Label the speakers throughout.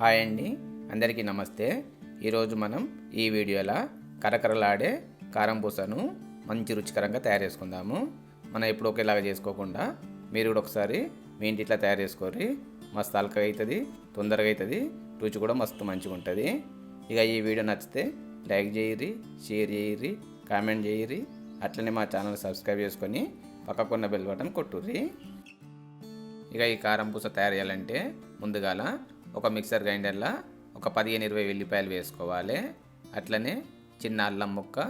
Speaker 1: Hi అండి. అందరికీ నమస్తే. ఈరోజు మనం ఈ వీడియోలో కరకరలాడే కారం పూసను మంచి రుచికరంగా తయారు చేసుకుందాము. మనం ఎప్పుడు ఒకేలాగా చేసుకోకుండా మీరు కూడా ఒకసారి మీ ఇంటి ఇట్లా తయారు చేసుకోరి మస్తు అలకగా అవుతుంది తొందరగా అవుతుంది రుచి కూడా మస్తు మంచిగా ఉంటుంది. ఇక ఈ వీడియో నచ్చితే లైక్ చేయరి షేర్ చేయరి కామెంట్ చేయరి అట్లనే మా ఛానల్ సబ్స్క్రైబ్ చేసుకొని పక్కకున్న బెల్ బటన్ కొట్టుర్రి. ఇక ఈ కారం పూస తయారు చేయాలంటే ముందుగాల ఒక మిక్సర్ గ్రైండర్లో ఒక పదిహేను ఇరవై వెల్లిపాయలు వేసుకోవాలి. అట్లనే చిన్న అల్లం ముక్క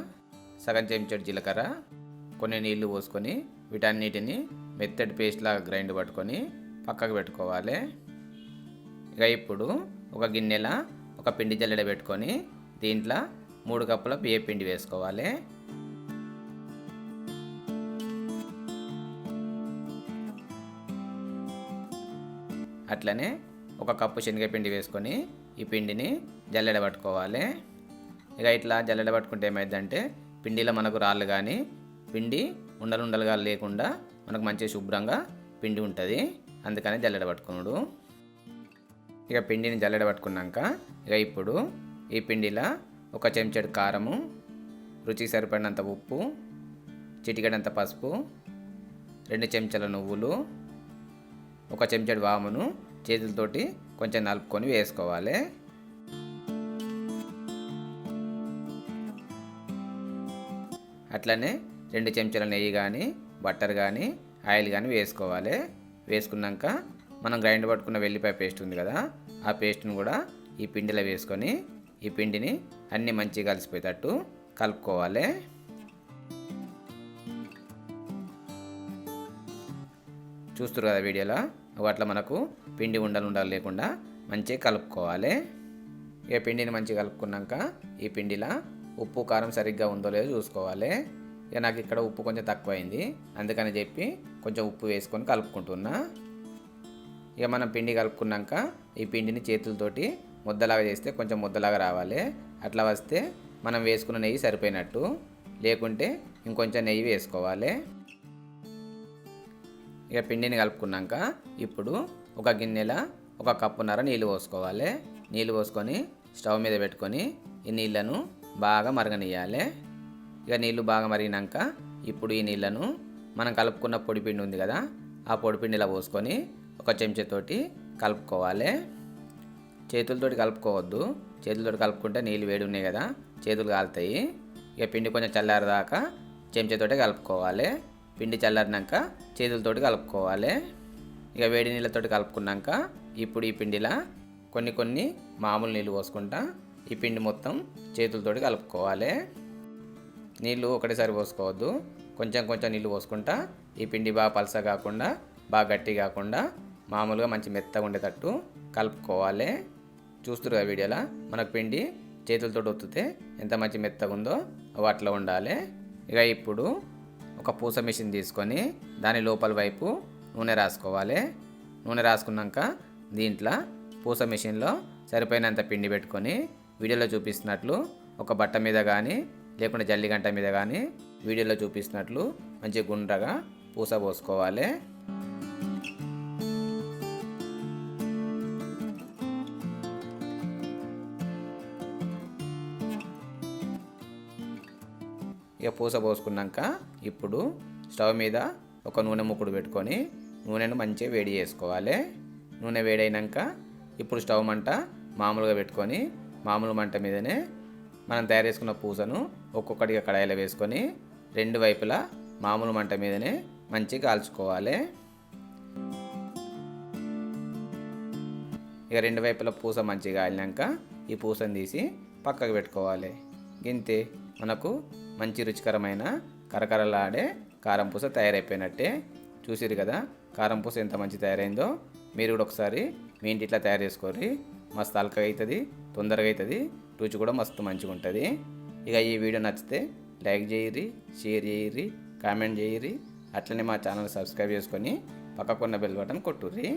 Speaker 1: సగం చెంచాడు జీలకర్ర కొన్ని నీళ్ళు పోసుకొని వీటన్నిటిని మెత్తటి పేస్ట్లాగా గ్రైండ్ పట్టుకొని పక్కకు పెట్టుకోవాలి. ఇక ఇప్పుడు ఒక గిన్నెల ఒక పిండి జల్లెడ పెట్టుకొని దీంట్లో మూడు కప్పుల బియ్య పిండి వేసుకోవాలి. అట్లనే ఒక కప్పు శనగపిండి వేసుకొని ఈ పిండిని జల్లెడ పట్టుకోవాలి. ఇక ఇట్లా జల్లెడ పట్టుకుంటే ఏమైందంటే పిండిలో మనకు రాళ్ళు కానీ పిండి ఉండలు ఉండలుగా లేకుండా మనకు మంచి శుభ్రంగా పిండి ఉంటుంది. అందుకని జల్లెడ పట్టుకున్నాడు. ఇక పిండిని జల్లెడ పట్టుకున్నాక ఇక ఇప్పుడు ఈ పిండిలో ఒక చెంచాడు కారము రుచికి సరిపడినంత ఉప్పు చిటికెడంత పసుపు రెండు చెంచాల నువ్వులు ఒక చెంచాడు వామును చేతులతోటి కొంచెం నలుపుకొని వేసుకోవాలి. అట్లనే రెండు చెంచాల నెయ్యి కానీ బట్టర్ కానీ ఆయిల్ కానీ వేసుకోవాలి. వేసుకున్నాక మనం గ్రైండ్ పట్టుకున్న వెల్లిపాయ పేస్ట్ ఉంది కదా ఆ పేస్ట్ని కూడా ఈ పిండిలో వేసుకొని ఈ పిండిని అన్నీ మంచిగా కలిసిపోయేటట్టు కలుపుకోవాలి. చూస్తారు కదా వీడియోలో? అట్లా మనకు పిండి ఉండలు ఉండాలి లేకుండా మంచిగా కలుపుకోవాలి. ఇక పిండిని మంచిగా కలుపుకున్నాక ఈ పిండిలో ఉప్పు కారం సరిగ్గా ఉందో లేదో చూసుకోవాలి. ఇక నాకు ఇక్కడ ఉప్పు కొంచెం తక్కువ అయింది అందుకని చెప్పి కొంచెం ఉప్పు వేసుకొని కలుపుకుంటున్నా. ఇక మనం పిండి కలుపుకున్నాక ఈ పిండిని చేతులతోటి ముద్దలాగా చేస్తే కొంచెం ముద్దలాగా రావాలి. అట్లా వస్తే మనం వేసుకున్న నెయ్యి సరిపోయినట్టు. లేకుంటే ఇంకొంచెం నెయ్యి వేసుకోవాలి. ఇక పిండిని కలుపుకున్నాక ఇప్పుడు ఒక గిన్నెల ఒక కప్పున్నర నీళ్ళు పోసుకోవాలి. నీళ్ళు పోసుకొని స్టవ్ మీద పెట్టుకొని ఈ నీళ్ళను బాగా మరగనియాలి ఇక నీళ్ళు బాగా మరిగినాక ఇప్పుడు ఈ నీళ్ళను మనం కలుపుకున్న పొడి పిండి ఉంది కదా ఆ పొడిపిండిలో పోసుకొని ఒక చెంచాతోటి కలుపుకోవాలి. చేతులతోటి కలుపుకోవద్దు. చేతులతోటి కలుపుకుంటే నీళ్ళు వేడి ఉన్నాయి కదా చేతులు కాలుతాయి. ఇక పిండి కొంచెం చల్లారదాకా చెంచాతోటి కలుపుకోవాలి. పిండి చల్లారినాక చేతులతోటి కలుపుకోవాలి. ఇక వేడి నీళ్ళతోటి కలుపుకున్నాక ఇప్పుడు ఈ పిండిలా కొన్ని కొన్ని మామూలు నీళ్ళు పోసుకుంటా ఈ పిండి మొత్తం చేతులతోటి కలుపుకోవాలి. నీళ్ళు ఒకటేసారి పోసుకోవద్దు. కొంచెం కొంచెం నీళ్ళు పోసుకుంటా ఈ పిండి బాగా పలస కాకుండా బాగా గట్టి కాకుండా మామూలుగా మంచి మెత్తగా ఉండేటట్టు కలుపుకోవాలి. చూస్తురుగా వీడియోలా? మనకు పిండి చేతులతో ఒత్తితే ఎంత మంచి మెత్తగా ఉందో అవి అట్లా ఉండాలి. ఇక ఇప్పుడు ఒక పూస మిషన్ తీసుకొని దాని లోపల వైపు నూనె రాసుకోవాలి. నూనె రాసుకున్నాక దీంట్లో పూస మిషన్లో సరిపోయినంత పిండి పెట్టుకొని వీడియోలో చూపిస్తున్నట్లు ఒక బట్ట మీద కానీ లేకుంటే జల్లిగంట మీద కానీ వీడియోలో చూపిస్తున్నట్లు మంచి గుండ్రగా పూస పోసుకోవాలి. ఇక పూస పోసుకున్నాక ఇప్పుడు స్టవ్ మీద ఒక నూనె ముక్కుడు పెట్టుకొని నూనెను మంచిగా వేడి చేసుకోవాలి. నూనె వేడైనాక ఇప్పుడు స్టవ్ మంట మామూలుగా పెట్టుకొని మామూలు మంట మీదనే మనం తయారు చేసుకున్న పూసను ఒక్కొక్కటిగా కడాయిలో వేసుకొని రెండు వైపులా మామూలు మంట మీదనే మంచిగా కాల్చుకోవాలి. ఇక రెండు వైపుల పూస మంచిగా కాలినాక ఈ పూసను తీసి పక్కకు పెట్టుకోవాలి. గింతే మనకు మంచి రుచికరమైన కరకరలాడే కారం పూస తయారైపోయినట్టే చూసిరు కదా కారం పూస ఎంత మంచి తయారైందో. మీరు కూడా ఒకసారి మీ ఇంటి ఇట్లా తయారు చేసుకోరి మస్తు అలకగా అవుతుంది తొందరగా అవుతుంది రుచి కూడా మస్తు మంచిగా ఉంటుంది ఇక ఈ వీడియో నచ్చితే లైక్ చేయరి షేర్ చేయరి కామెంట్ చేయరి అట్లనే మా ఛానల్ సబ్స్క్రైబ్ చేసుకొని పక్కకున్న బెల్ బటన్ కొట్టుర్రి.